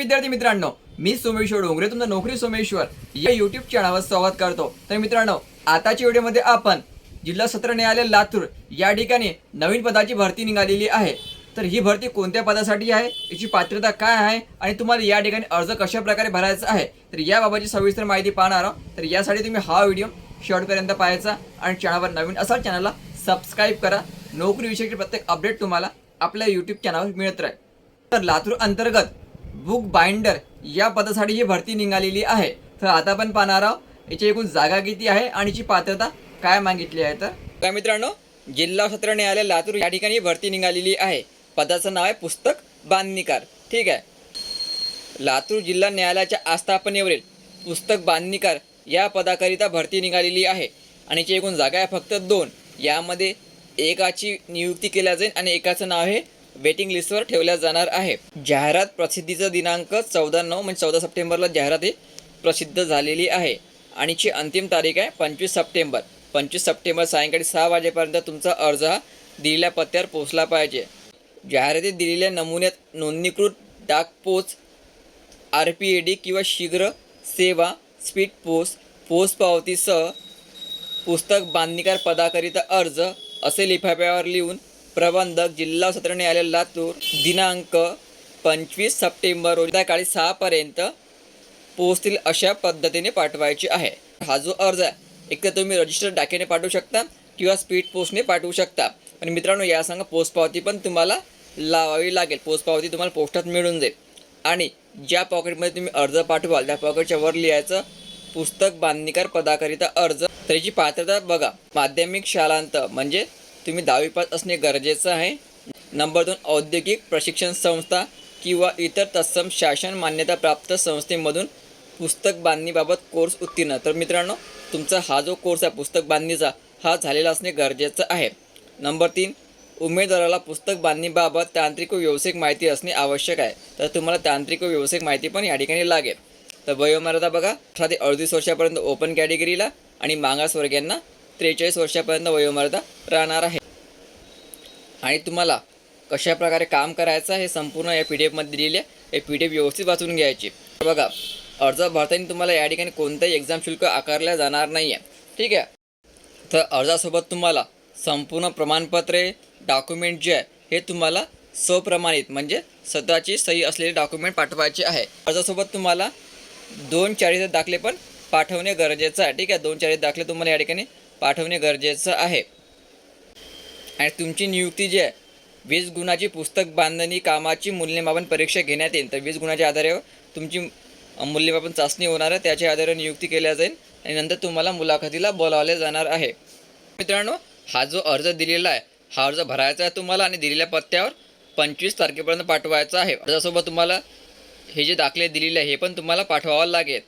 विद्यार्थी मित्रांनो मी सोमेश्वर डोंगरे तुमचं नोकरी सोमेश्वर. या युट्यूब चॅनलवर स्वागत करतो. तर मित्रांनो आताच्या व्हिडिओमध्ये आपण जिल्हा सत्र न्यायालय लातूर या ठिकाणी नवीन पदाची भरती निघालेली आहे. तर ही भरती कोणत्या पदासाठी आहे? याची पात्रता काय आहे? आणि तुम्हाला या ठिकाणी अर्ज कशा प्रकारे भरायचा आहे? तर याबाबतची सविस्तर माहिती पाहणार आहोत. तर यासाठी तुम्ही हा व्हिडिओ शेवटपर्यंत पाहायचा आणि चॅनलवर नवीन असाल चॅनलला सबस्क्राईब करा. नोकरीविषयी प्रत्येक अपडेट तुम्हाला आपल्या यूट्यूब चॅनलवर मिळत राहील. तर लातूर अंतर्गत बुक बाइंडर या पदासाठी ही भरती निघालेली आहे तर आता आपण पाहणार आहोत याची एकूण जागा किती आहे आणि याची पात्रता काय मागितली आहे तर? काय मित्रांनो जिल्हा सत्र न्यायालय लातूर या ठिकाणी भरती निघालेली आहे. पदाचं नाव आहे पुस्तक बांधणीकार. ठीक आहे? लातूर जिल्हा न्यायालयाच्या आस्थापनेवरील पुस्तक बांधणीकार या पदाकरिता भरती निघालेली आहे. आणि याची एकूण जागा आहे फक्त दोन. यामध्ये एकाची नियुक्ती केल्या जाईल आणि एकाचं नाव आहे वेटिंग लिस्टवर ठेवल्या जाणार आहे. जाहिरात प्रसिद्धीचा दिनांक चौदा नऊ म्हणजे चौदा सप्टेंबरला जाहिरात ही प्रसिद्ध झालेली आहे. आणि ची अंतिम तारीख आहे पंचवीस सप्टेंबर. पंचवीस सप्टेंबर सायंकाळी सहा वाजेपर्यंत तुमचा अर्ज हा दिलेल्या पत्त्यावर पोहोचला पाहिजे. जाहिरातीत दिलेल्या नमुन्यात नोंदणीकृत डाक पोच आर पी ए डी किंवा शीघ्र सेवा स्पीड पोस्ट पोस्ट पावतीसह पुस्तक बांधणीकार पदाकरिता अर्ज असे लिफाफ्यावर लिहून प्रबंधक जिल्हा सत्र न्यायालय लातूर दिनांक पंचवीस सप्टेंबर रोजी सकाळी सहापर्यंत पोहोचतील अशा पद्धतीने पाठवायची आहे. हा जो अर्ज आहे एक तर तुम्ही रजिस्टर डाकेने पाठवू शकता किंवा स्पीड पोस्टने पाठवू शकता. आणि मित्रांनो या संग पोस्टपावती पण तुम्हाला लावावी लागेल. पोस्टपावती तुम्हाला पोस्टात मिळून जाईल. आणि ज्या पॉकेटमध्ये तुम्ही अर्ज पाठवाल त्या पॉकेटच्या वर लिहायचं पुस्तक बांधणीकार पदाकरिता अर्ज. त्याची पात्रता बघा. माध्यमिक शालांत म्हणजे तुम्ही दहावी पास असणे गरजेचं आहे. नंबर दोन औद्योगिक प्रशिक्षण संस्था किंवा इतर तत्सम शासन मान्यताप्राप्त संस्थेमधून पुस्तक बांधणीबाबत कोर्स उत्तीर्ण. तर मित्रांनो तुमचा हा जो कोर्स आहे पुस्तक बांधणीचा हा झालेला असणे गरजेचं आहे. नंबर तीन उमेदवाराला पुस्तक बांधणीबाबत तांत्रिक व व्यावसायिक माहिती असणे आवश्यक आहे. तर तुम्हाला तांत्रिक व व्यावसायिक माहिती पण या ठिकाणी लागेल. तर वयोमर्यादा बघा. अठरा ते अडतीस वर्षापर्यंत ओपन कॅटेगरीला आणि मागासवर्गीयांना त्रेचाळीस वर्षापर्यंत वयोमर्यादा राहणार आहे. आणि तुम्हाला कशा प्रकारे काम करायचं हे संपूर्ण या पी डी एफमध्ये दिलेले आहे. हे पी डी एफ व्यवस्थित वाचून घ्यायची. बघा अर्ज भरताना तुम्हाला या ठिकाणी कोणतंही एक्झाम शुल्क आकारलं जाणार नाही आहे ठीक आहे? तर अर्जासोबत तुम्हाला संपूर्ण प्रमाणपत्रे डॉक्युमेंट जे आहे हे तुम्हाला स्वप्रमाणित म्हणजे स्वतःची सही असलेले डॉक्युमेंट पाठवायचे आहे. अर्जासोबत तुम्हाला दोन चाळीस दाखले पण पाठवणे गरजेचं आहे. ठीक आहे? दोन चाळीस दाखले तुम्हाला या ठिकाणी पाठवणे गरजेचं आहे. आणि तुमची नियुक्ती जी आहे वीस गुणाची पुस्तक बांधणी कामाची मूल्यमापन परीक्षा घेण्यात येईल. तर वीस गुणाच्या आधारे तुमची मूल्यमापन चाचणी होणार आहे. त्याच्या आधारे नियुक्ती केल्या जाईल. आणि नंतर तुम्हाला मुलाखतीला बोलावले जाणार आहे. मित्रांनो हा जो अर्ज दिलेला आहे हा अर्ज भरायचा आहे तुम्हाला आणि दिलेल्या पत्त्यावर पंचवीस तारखेपर्यंत पाठवायचा आहे. अर्जासोबत तुम्हाला हे जे दाखले दिलेले आहे हे पण तुम्हाला पाठवावं लागेल.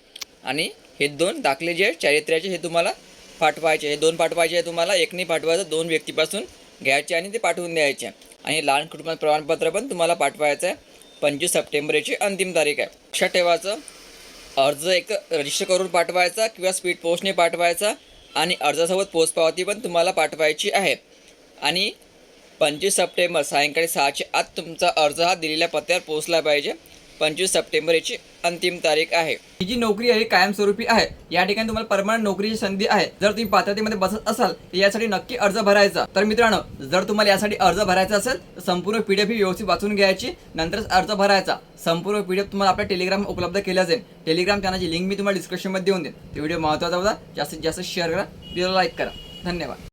आणि हे दोन दाखले जे आहेत चारित्र्याचे हे तुम्हाला पाठवायचे हे दोन पाठवायचे आहे तुम्हाला. एकने पाठवायचं दोन व्यक्तीपासून घ्यायचे आणि ते पाठवून द्यायचे. आणि लहान कुटुंब प्रमाणपत्र पण तुम्हाला पाठवायचं आहे. पंचवीस सप्टेंबर याची अंतिम तारीख आहे. लक्षात ठेवायचं अर्ज एक रजिस्टर करून पाठवायचा किंवा स्पीड पोस्टने पाठवायचा आणि अर्जासोबत पोस्ट पावती पण तुम्हाला पाठवायची आहे. आणि पंचवीस सप्टेंबर सायंकाळी सहाच्या आत तुमचा अर्ज हा दिलेल्या पत्त्यावर पोचला पाहिजे. पंचवीस सप्टेंबर याची अंतिम तारीख आहे. ही जी नोकरी आहे कायमस्वरूपी आहे. या ठिकाणी तुम्हाला परमनंट नोकरीची संधी आहे. जर तुम्ही पात्रतेमध्ये बसत असाल तर यासाठी नक्की अर्ज भरायचा. तर मित्रांनो जर तुम्हाला यासाठी अर्ज भरायचा असेल तर संपूर्ण पीडीएफ ही व्यवस्थित वाचून घ्यायची. नंतरच अर्ज भरायचा. संपूर्ण पीडीएफ तुम्हाला आपल्या टेलिग्राम उपलब्ध केला जाईल. टेलिग्राम चॅनलची लिंक मी तुम्हाला डिस्क्रिप्शनमध्ये देऊन देईन. तो व्हिडिओ महत्त्वाचा होता जास्तीत जास्त शेअर करा व्हिडिओला लाईक करा. धन्यवाद.